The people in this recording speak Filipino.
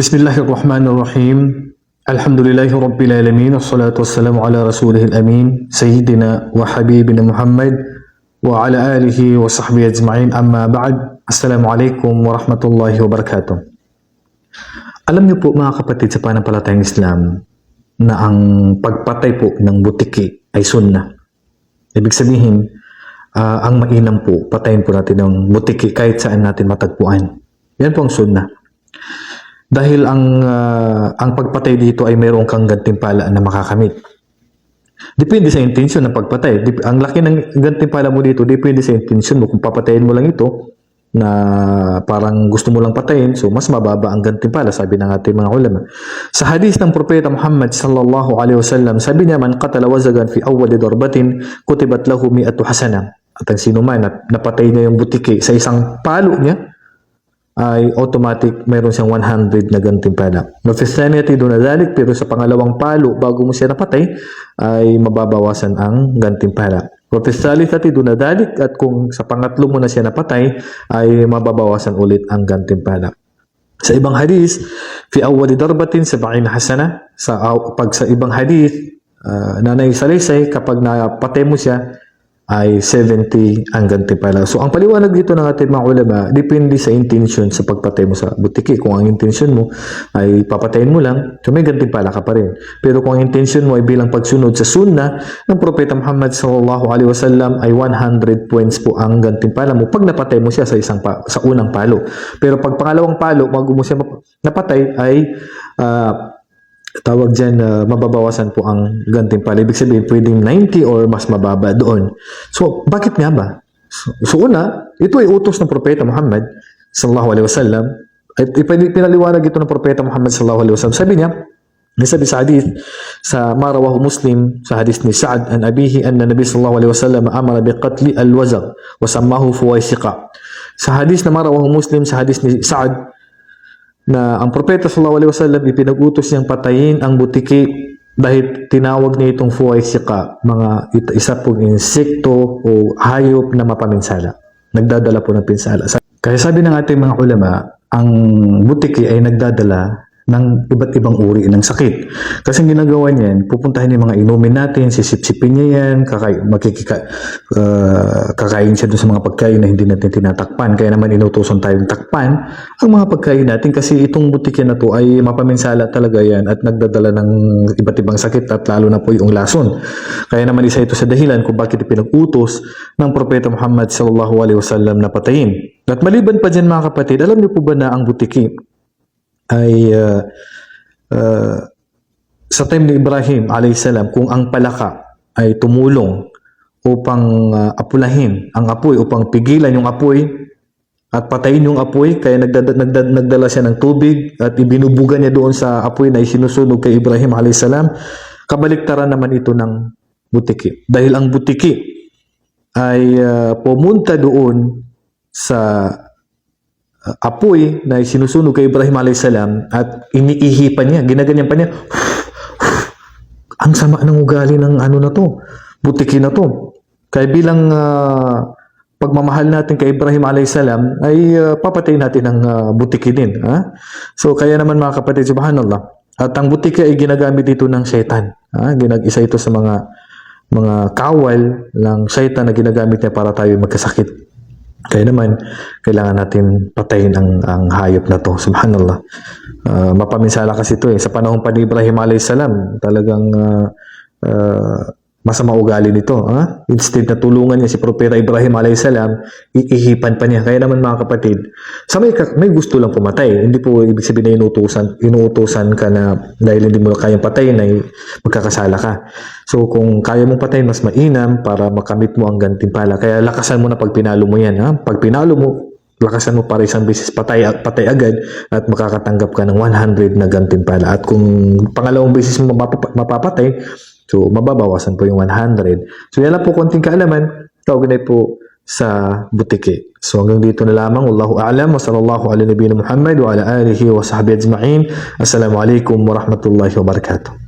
بسم الله الرحمن الرحيم الحمد لله رب العالمين والصلاة والسلام على رسوله الأمين سيدنا وحبيبنا محمد وعلى آله وصحبه أجمعين أما بعد السلام عليكم ورحمة الله وبركاته Alam niyo po mga kapatid sa panampalatayang Islam na ang pagpatay po ng butiki ay sunnah. Ibig sabihin, ah, ang mainam po, patayin po natin ng butiki kahit saan natin matagpuan. Yan po ang sunnah. Dahil ang ah, ang pagpatay dito ay mayroong kang gantimpala na makakamit. Depende sa intensyon ng pagpatay. Dep- ang laki ng gantimpala mo dito, depende sa intensyon mo. Kung papatayin mo lang ito, na parang gusto mo lang patayin, so mas mababa ang gantimpala, sabi ng ating mga ulama. Sa hadith ng Propeta Muhammad sallallahu alaihi wasallam, sabi niya, man qatala wazagan fi awwali darbatin, kutibat lahu mi'atu hasana. At ang sino man at napatay niya yung butiki sa isang palo niya, ay automatic mayroon siyang 100 na gantimpala. No fistaniyati doon na dalik, pero sa pangalawang palo, bago mo siya napatay, ay mababawasan ang gantimpala. Fistalithati doon na dalik, at kung sa pangatlo mo na siya napatay, ay mababawasan ulit ang gantimpala. Sa ibang hadith, fi awwali darbatin sab'in hasana, sa pag sa ibang hadith, uh, nanay salaysay, kapag napatay mo siya, ay 70 ang gantimpala. So, ang paliwanag dito ng ating mga ulama, depende sa intention sa pagpatay mo sa butiki. Kung ang intention mo ay papatayin mo lang, so may gantimpala ka pa rin. Pero kung ang intention mo ay bilang pagsunod sa sunnah ng Propeta Muhammad sallallahu alaihi wasallam ay 100 points po ang gantimpala mo pag napatay mo siya sa isang pa, sa unang palo. Pero pag pangalawang palo, bago mo siya napatay ay ah, tawag dyan na mababawasan po ang gantimpala. Ibig sabihin, pwedeng 90 or mas mababa doon. So, bakit nga ba? So, so una, ito ay utos ng Propeta Muhammad sallallahu alaihi wasallam. At ipin- pinaliwanag ito ng Propeta Muhammad sallallahu alaihi wasallam. Sabi niya, Nasabi sa hadith sa marawahu Muslim sa hadith ni Sa'ad an abihi anna Nabi sallallahu alaihi wasallam amara bi qatli al-wazag wa sammahu. Sa hadith na marawahu Muslim sa hadith ni Sa'ad na ang propeta sallallahu alaihi wasallam ipinag-utos niyang patayin ang butiki dahil tinawag niya itong fuwaisiqa, mga isa pong insekto o hayop na mapaminsala. Nagdadala po ng pinsala. Sa- Kaya sabi ng ating mga ulama, ang butiki ay nagdadala ng iba't ibang uri ng sakit. Kasi ginagawa niyan, pupuntahin yung mga inumin natin, sisipsipin niya yan, kakay, makikika, uh, kakain siya sa mga pagkain na hindi natin tinatakpan. Kaya naman inutusan tayong takpan ang mga pagkain natin kasi itong butiki na to ay mapaminsala talaga yan at nagdadala ng iba't ibang sakit at lalo na po yung lason. Kaya naman isa ito sa dahilan kung bakit ipinag-utos ng Propeta Muhammad sallallahu alaihi wasallam na patayin. At maliban pa dyan mga kapatid, alam niyo po ba na ang butiki ay uh, uh, sa time ni Ibrahim alayhisalam kung ang palaka ay tumulong upang uh, apulahin ang apoy upang pigilan yung apoy at patayin yung apoy kaya nagdada, nagdada, nagdala siya ng tubig at ibinubuga niya doon sa apoy na isinusunog kay Ibrahim alayhisalam kabaliktaran naman ito ng butiki. Dahil ang butiki ay uh, pumunta doon sa apoy na sinusunog kay Ibrahim a.s. at iniihipan niya, ginaganyan pa niya. Ang sama ng ugali ng ano na to, butiki na to. Kaya bilang uh, pagmamahal natin kay Ibrahim a.s. ay uh, papatayin natin ang uh, butiki din. Ha? So kaya naman mga kapatid, subhanallah. At ang butiki ay ginagamit dito ng shaitan. Ha? Ginag isa ito sa mga mga kawal ng shaitan na ginagamit niya para tayo magkasakit. Kaya naman, kailangan natin patayin ang, ang hayop na to. Subhanallah. Uh, mapaminsala kasi ito eh. Sa panahon pa ni Ibrahim a.s. talagang uh, uh, masama ugali nito. Ha? Instead na tulungan niya si Propeta Ibrahim a.s. iihipan pa niya. Kaya naman mga kapatid, sa may, may gusto lang pumatay. Hindi po ibig sabihin na inutusan, inutusan ka na dahil hindi mo kayang patayin ay magkakasala ka. So kung kaya mong patayin, mas mainam para makamit mo ang gantimpala. Kaya lakasan mo na pag pinalo mo yan. Ha? Pag pinalo mo, lakasan mo para isang beses patay, patay agad at makakatanggap ka ng 100 na gantimpala. At kung pangalawang beses mo mapap- mapapatay, so mababawasan po yung 100. So yan lang po konting kaalaman, kaugnay po sa butiki. So hanggang dito na lamang. Wallahu a'lam wa sallallahu ala nabiyina Muhammad wa ala alihi wa sahbihi ajma'in. Assalamualaikum warahmatullahi wabarakatuh.